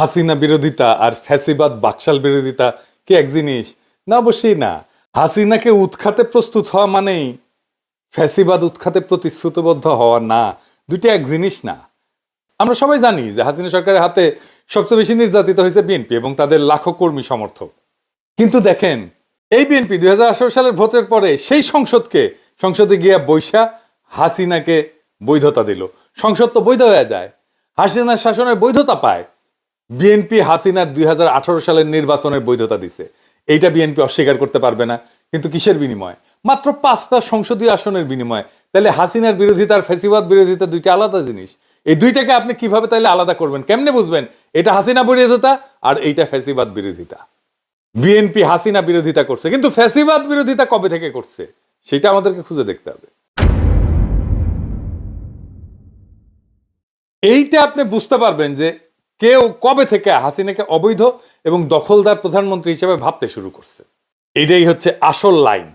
হাসিনা বিরোধিতা আর ফ্যাসিবাদ বাকশাল বিরোধিতা, কি এক জিনিস? না, অবশ্যই না। হাসিনাকে উৎখাতে প্রস্তুত হওয়া মানেই ফ্যাসিবাদ উৎখাতে প্রতিশ্রুতিবদ্ধ হওয়া না। দুটি এক জিনিস না। আমরা সবাই জানি যে হাসিনা সরকারের হাতে সবচেয়ে বেশি নির্যাতিত হয়েছে বিএনপি এবং তাদের লাখো কর্মী সমর্থক। কিন্তু দেখেন, এই বিএনপি দুই হাজার আঠারো সালের ভোটের পরে সেই সংসদকে, সংসদে গিয়া বৈশা হাসিনাকে বৈধতা দিল। সংসদ তো বৈধ হয়ে যায়। হাসিনার শাসনের বৈধতা পায়। বিএনপি হাসিনার দুই সালের নির্বাচনের বৈধতা দিছে। এইটা বিএনপি অস্বীকার করতে পারবে না, কিন্তু কিসের বিনিময়? মাত্র পাঁচটা সংসদীয় আসনের বিনিময়। তাহলে হাসিনার বিরোধিতা আর ফেসিবাদ বিরোধিতা দুইটা আলাদা জিনিস। এই দুইটাকে আপনি কীভাবে তাহলে আলাদা করবেন? কেমনে বুঝবেন? এটা হাসিনা বিরোধিতা আর এইটা ফেসিবাদ বিরোধিতা। বিএনপি হাসিনা বিরোধিতা করছে, কিন্তু ফ্যাসিবাদ বিরোধিতা কবে থেকে করছে? সেটা আমাদেরকে খুঁজে দেখতে হবে। এইটা আপনি বুঝতে পারবেন যে কেউ কবে থেকে হাসিনাকে অবৈধ এবং দখলদার প্রধানমন্ত্রী হিসেবে ভাবতে শুরু করছে? এটাই হচ্ছে আসল লাইন।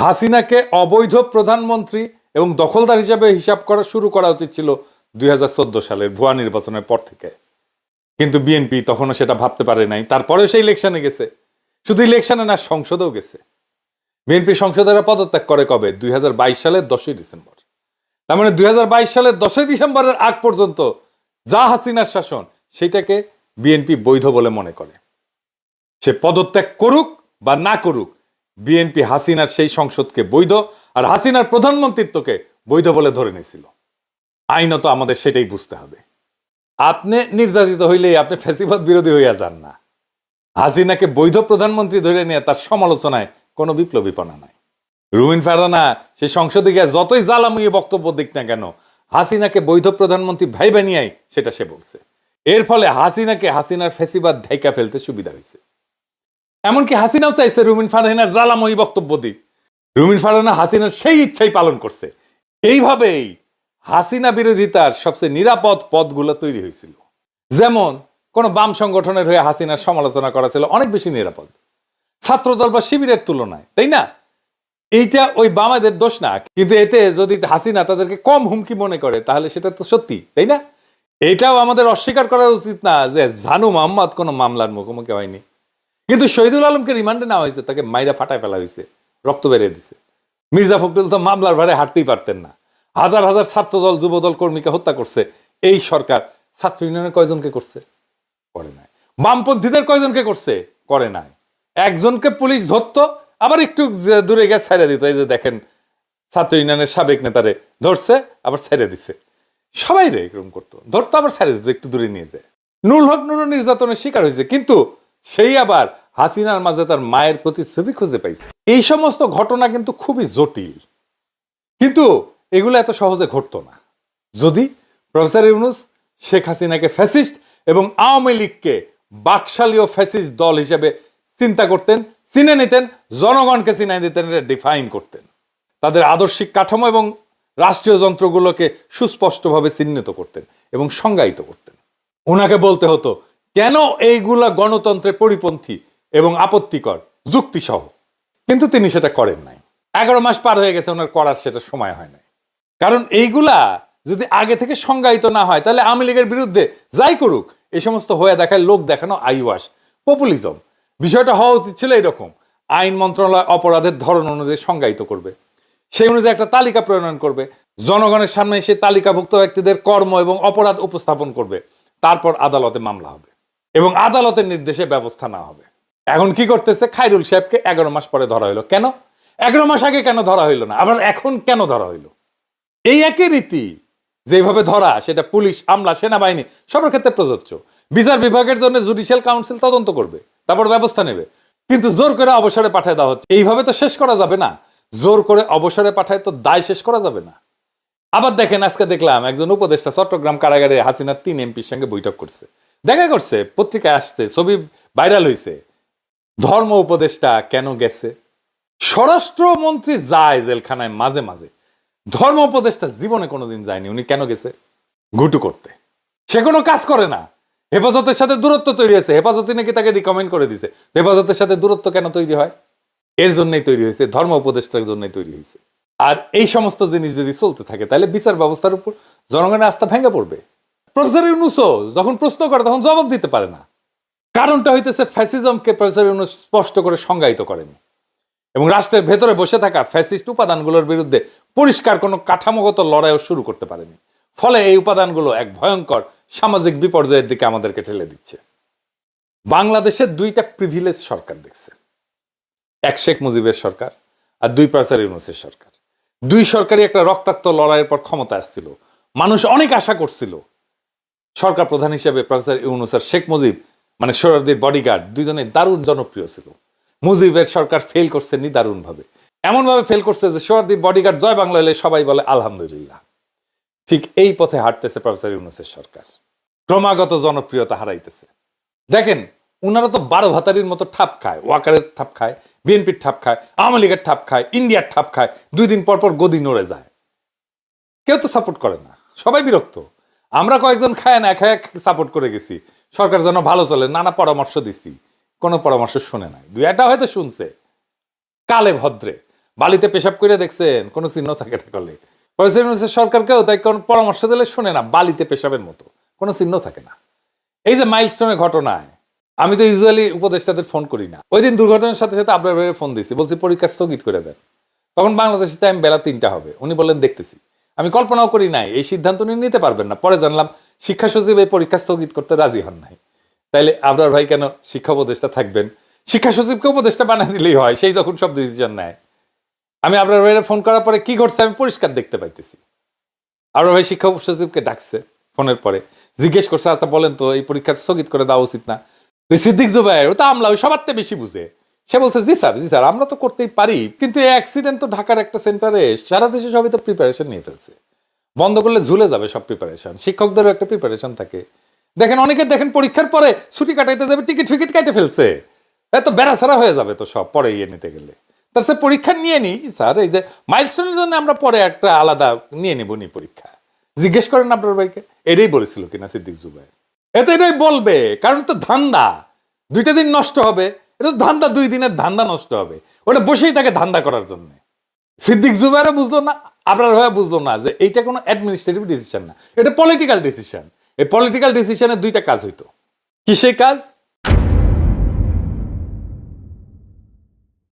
হাসিনাকে অবৈধ প্রধানমন্ত্রী এবং দখলদার হিসাবে হিসাব করা শুরু করা উচিত ছিল দুই সালের ভুয়া নির্বাচনের পর থেকে। কিন্তু বিএনপি তখনও সেটা ভাবতে পারে নাই। তারপরে সে ইলেকশনে গেছে। শুধু ইলেকশনে না, সংসদেও গেছে। বিএনপি সংসদেরা পদত্যাগ করে কবে? দুই হাজার বাইশ সালের দশই ডিসেম্বর। তার মানে দুই হাজার বাইশ সালের দশই ডিসেম্বরের আগ পর্যন্ত যা হাসিনার শাসন সেটাকে বিএনপি বৈধ বলে মনে করে। সে পদত্যাগ করুক বা না করুক, বিএনপি হাসিনার সেই সংসদকে বৈধ আর হাসিনার প্রধানমন্ত্রিত্বকে বৈধ বলে ধরে নিয়েছিল। আইনত আমাদের সেটাই বুঝতে হবে। আপনি নির্যাতিত হইলেই আপনি ফ্যাসিবাদ বিরোধী হইয়া যান না। হাসিনাকে বৈধ প্রধানমন্ত্রী ধরে নিয়ে তার সমালোচনায় কোনো বিপ্লবীপনা নাই। রুমিন ফারানা সে সংসদে গিয়ে যতই জ্বালামুয়ে বক্তব্য দিক না কেন হাসিনাকে বৈধ প্রধানমন্ত্রী ভাই বানিয়াই সেটা সে বলছে। এর ফলে হাসিনাকে হাসিনার ফেসিবাদ ঢাইকা ফেলতে সুবিধা হয়েছে। এমনকি হাসিনাও চাইছে রুমিন ফারহানার জ্বালাময়ী বক্তব্য দিক। রুমিন ফারহানা হাসিনার সেই ইচ্ছাই পালন করছে। এইভাবেই হাসিনা বিরোধিতার সবচেয়ে নিরাপদ পদগুলো তৈরি হয়েছিল। যেমন, কোন বাম সংগঠনের হয়ে হাসিনার সমালোচনা করা ছিল অনেক বেশি নিরাপদ। ছাত্রদল বা শিবিরের তুলনায়, তাই না? এইটা ওই বামাদের দোষ না। কিন্তু এতে যদি হাসিনা তাদেরকে কম হুমকি মনে করে, তাহলে সেটা তো সত্যি, তাই না? এটাও আমাদের অস্বীকার করা উচিত না যে জানু মোহাম্মদ কোনো মামলার মুখোমুখি হয়নি। কিন্তু শহীদুল আলমকে রিমান্ডে নেওয়া হয়েছে, তাকে মাইরা ফাটায় ফেলা হয়েছে, রক্ত বেরিয়ে দিছে। মির্জা ফখরুল তো মামলার ভারে হাঁটতেই পারতেন না। হাজার হাজার ছাত্রদল, যুবদল কর্মীকে হত্যা করছে, এই সরকার ছাত্র ইউনিয়নের কয়জনকে করছে? করে নাই। বামপন্থীদের কয়জনকে করছে? করে নাই। একজনকে পুলিশ ধরতো আবার একটু দূরে গিয়ে ছেড়ে দিত, এই যে দেখেন ছাত্র ইউনিয়নের সাবেক নেতারে ধরছে, আবার ছেড়ে দিছে। সবাই রে এরকম করতো। ধরতো, আবার ছেড়ে দিত একটু দূরে নিয়ে যায়। নুল হক নুর নির্যাতনের শিকার হয়েছে, কিন্তু সেই আবার হাসিনার মাঝে তার মায়ের প্রতি ছবি খুঁজে পাইছে। এই সমস্ত ঘটনা কিন্তু খুবই জটিল। কিন্তু এগুলো এত সহজে ঘটতো না। যদি প্রফেসর ইউনুস, শেখ হাসিনাকে ফ্যাসিস্ট এবং আওয়ামী লীগকে বাকশালী ও ফ্যাসিস্ট দল হিসেবে চিন্তা করতেন চিনে নিতেন, জনগণকে চিনে দিতেন, এটা ডিফাইন করতেন। তাদের আদর্শিক কাঠামো এবং রাষ্ট্রীয় যন্ত্রগুলোকে সুস্পষ্টভাবে চিহ্নিত করতেন এবং সংজ্ঞায়িত করতেন। ওনাকে বলতে হতো, কেন এইগুলা গণতন্ত্রের পরিপন্থী এবং আপত্তিকর, যুক্তিসহ? কিন্তু তিনি সেটা করেন নাই। এগারো মাস পার হয়ে গেছে, ওনার করার সেটা সময় হয় নাই। কারণ এইগুলা যদি আগে থেকে সংজ্ঞায়িত না হয়, তাহলে আওয়ামী লীগের বিরুদ্ধে যাই করুক এই সমস্ত হয়ে দেখায়, লোক দেখানো আইওয়াস পপুলিজম বিষয়টা হওয়া উচিত ছিল এরকম আইন মন্ত্রণালয় অপরাধের ধরন অনুযায়ী সংজ্ঞায়িত করবে। সেই অনুযায়ী একটা তালিকা প্রণয়ন করবে। জনগণের সামনে সেই তালিকাভুক্ত ব্যক্তিদের কর্ম এবং অপরাধ উপস্থাপন করবে। তারপর আদালতে মামলা হবে এবং আদালতের নির্দেশে ব্যবস্থা নেওয়া হবে। এখন কি করতেছে? খাইরুল সাহেবকে এগারো মাস পরে ধরা হইল কেন? এগারো মাস আগে কেন ধরা হইল না? আবার এখন কেন ধরা হইল? এই একই রীতি যেভাবে ধরা, সেটা পুলিশ, আমলা, সেনাবাহিনী, সবার ক্ষেত্রে প্রযোজ্য। বিচার বিভাগের জন্য জুডিশিয়াল কাউন্সিল তদন্ত করবে। তারপর ব্যবস্থা নেবে। কিন্তু জোর করে অবসরে পাঠায় দেওয়া হচ্ছে। এইভাবে তো শেষ করা যাবে না। জোর করে অবসরে পাঠায় তো দায় শেষ করা যাবে না। আবার দেখেন, আজকে দেখলাম একজন উপদেষ্টা চট্টগ্রাম কারাগারে হাসিনার তিন এমপির সঙ্গে বৈঠক করছে। দেখা করছে, পত্রিকায় আসছে, ছবি ভাইরাল হয়েছে ধর্ম উপদেষ্টা কেন গেছে? স্বরাষ্ট্রমন্ত্রী যায় জেলখানায় মাঝে মাঝে। ধর্ম উপদেষ্টা জীবনে কোনোদিন যায়নি। উনি কেন গেছে? ঘুটু করতে। সে কোনো কাজ করে না। হেফাজতের সাথে দূরত্ব তৈরি হয়েছে। হেফাজতে নাকি তাকে রিকমেন্ড করে দিছে। হেফাজতের সাথে দূরত্ব কেন তৈরি হয়? এর জন্যই তৈরি হয়েছে, ধর্ম উপদেষ্টার জন্যই তৈরি হয়েছে। আর এই সমস্ত জিনিস যদি চলতে থাকে, তাহলে বিচার ব্যবস্থার উপর জনগণের আস্থা ভেঙে পড়বে। প্রফেসর ইউনুসও যখন প্রশ্ন করে, তখন জবাব দিতে পারে না। কারণটা হইতেছে ফ্যাসিজমকে প্রফেসর ইউনুস স্পষ্ট করে সংজ্ঞায়িত করেনি। এবং রাষ্ট্রের ভেতরে বসে থাকা ফ্যাসিস্ট উপাদানগুলোর বিরুদ্ধে পরিষ্কার কোনো কাঠামোগত লড়াইও শুরু করতে পারেনি। ফলে এই উপাদানগুলো এক ভয়ঙ্কর সামাজিক বিপর্যয়ের দিকে আমাদেরকে ঠেলে দিচ্ছে। বাংলাদেশের দুইটা প্রিভিলেজ সরকার দেখছে। এক শেখ মুজিবের সরকার আর দুই প্রফেসর ইউনুসের সরকার। দুই সরকারই একটা রক্তাক্ত লড়াইয়ের পর ক্ষমতা আসছিল। মানুষ অনেক আশা করছিল। সরকার প্রধান হিসেবে প্রফেসর ইউনুস আর শেখ মুজিব মানে সোহরাদির বডিগার্ড দুজনে দারুণ জনপ্রিয় ছিল। মুজিবের সরকার ফেল করছে নিদারুণ ভাবে এমন ভাবে ফেল করছে যে সোহরাদির বডিগার্ড জয় বাংলা হলে সবাই বলে, আলহামদুলিল্লাহ। ঠিক এই পথে হাঁটতেছে প্রফেসর ইউনুসের সরকার। ক্রমাগত জনপ্রিয়তা হারাইতেছে। দেখেন, উনারা তো বারো ভাতারির মতো ঠাপ খায়, ওয়াকারের ঠাপ খায়, বিএনপির ঠাপ খায়, আওয়ামী লীগের ঠাপ খায়, ইন্ডিয়ার ঠাপ খায়, দুই দিন পর পর গদি নড়ে যায়। কেউ তো সাপোর্ট করে না, সবাই বিরক্ত। আমরা কয়েকজন খায় না, খায় সাপোর্ট করে গেছি। সরকার যেন ভালো চলে, নানা পরামর্শ দিছি, কোনো পরামর্শ শুনে নাই। দুই একটা হয়তো শুনছে। কালে ভদ্রে, বালিতে পেশাব করে দেখছেন, কোনো চিহ্ন থাকে না কলে। সরকারকেও তাই কোনো পরামর্শ দিলে শুনে না, বালিতে পেশাবের মতো। কোনো চিহ্ন থাকে না। এই যে মাইলস্টোনের ঘটনায়, আমি তো ইউজুয়ালি উপদেষ্টাদের ফোন করি না। ওই দিন দুর্ঘটনার সাথে সাথে আপনার ফোন দিছি বলছি, পরীক্ষা স্থগিত করে দেন। তখন বাংলাদেশের টাইম বেলা তিনটা হবে। উনি বললেন, দেখতেছি। আমি কল্পনাও করি নাই, এই সিদ্ধান্ত উনি নিতে পারবেন না। পরে জানলাম, শিক্ষা সচিব এই পরীক্ষা স্থগিত করতে রাজি হন নাই। তাইলে আবরার ভাই কেন শিক্ষা উপদেষ্টা থাকবেন? শিক্ষা সচিবকে উপদেষ্টা বানিয়ে দিলেই হয়, সেই যখন সব ডিসিশন নেয়। আমি আবরার ভাইয়ের ফোন করার পরে কি ঘটছে আমি পরিষ্কার দেখতে পাইতেছি। আবরার ভাই শিক্ষা সচিবকে ডাকছে ফোনের পরে। জিজ্ঞেস করছে আচ্ছা বলেন তো, এই পরীক্ষা স্থগিত করে দেওয়া উচিত না। সিদ্দিক জুবাইর ও তো আমলা, ওই সবার বেশি বুঝে। সে বলছে, জি স্যার জি স্যার, আমরা তো করতেই পারি। কিন্তু এই অ্যাক্সিডেন্ট তো ঢাকার একটা সেন্টারে সারা দেশে সবাই তো প্রিপারেশন নিয়ে ফেলছে। বন্ধ করলে ঝুলে যাবে সব প্রিপারেশন শিক্ষকদেরও একটা প্রিপারেশন থাকে। দেখেন, অনেকে দেখেন পরীক্ষার পরে ছুটি কাটাইতে যাবে টিকিট ফিকিট কাটে ফেলছে। এত বেড়াছাড়া হয়ে যাবে তো সব, পরে ইয়ে নিতে গেলে। তার সে পরীক্ষা নিয়ে নিই স্যার, এই যে মাইলস্টোনের জন্য আমরা পরে একটা আলাদা নিয়ে নেব নি পরীক্ষা। জিজ্ঞেস করেন আপনার ভাইকে, এটাই বলেছিল কিনা সিদ্দিক জুবাই এ তো এটাই বলবে, কারণ তো ধান্দা। দুইটা দিন নষ্ট হবে, এটা তো ধান্দা, দুই দিনের ধান্দা নষ্ট হবে। ওটা বসেই থাকে ধান্দা করার জন্য। সিদ্দিক জুবাইরও বুঝলো না, আপনার ভাই বুঝলো না যে এইটা কোনো অ্যাডমিনিস্ট্রেটিভ ডিসিশন না, এটা পলিটিক্যাল ডিসিশন এই পলিটিক্যাল ডিসিশনের দুইটা কাজ হইতো। কি সেই কাজ?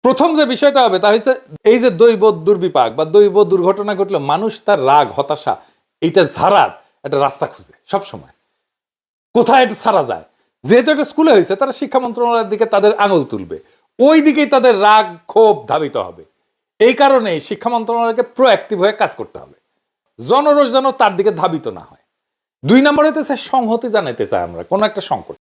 প্রথম যে বিষয়টা হবে তা হচ্ছে এই যে দৈব দুর্বিপাক বা দৈব দুর্ঘটনা ঘটলে মানুষ তার রাগ, হতাশা এইটা ছাড়ার একটা রাস্তা খুঁজে, সব সময়। কোথায় এটা ছাড়া যায়? যেহেতু এটা স্কুলে হয়েছে, তারা শিক্ষা মন্ত্রণালয়ের দিকে তাদের আঙুল তুলবে। ওই দিকেই তাদের রাগ ক্ষোভ ধাবিত হবে। এই কারণে শিক্ষা মন্ত্রণালয়কে প্রোঅ্যাক্টিভ হয়ে কাজ করতে হবে। জনরোষ যেন তার দিকে ধাবিত না হয়। দুই নম্বর হইতেছে সংহতি জানাইতে চাই আমরা, কোনো একটা সংকট।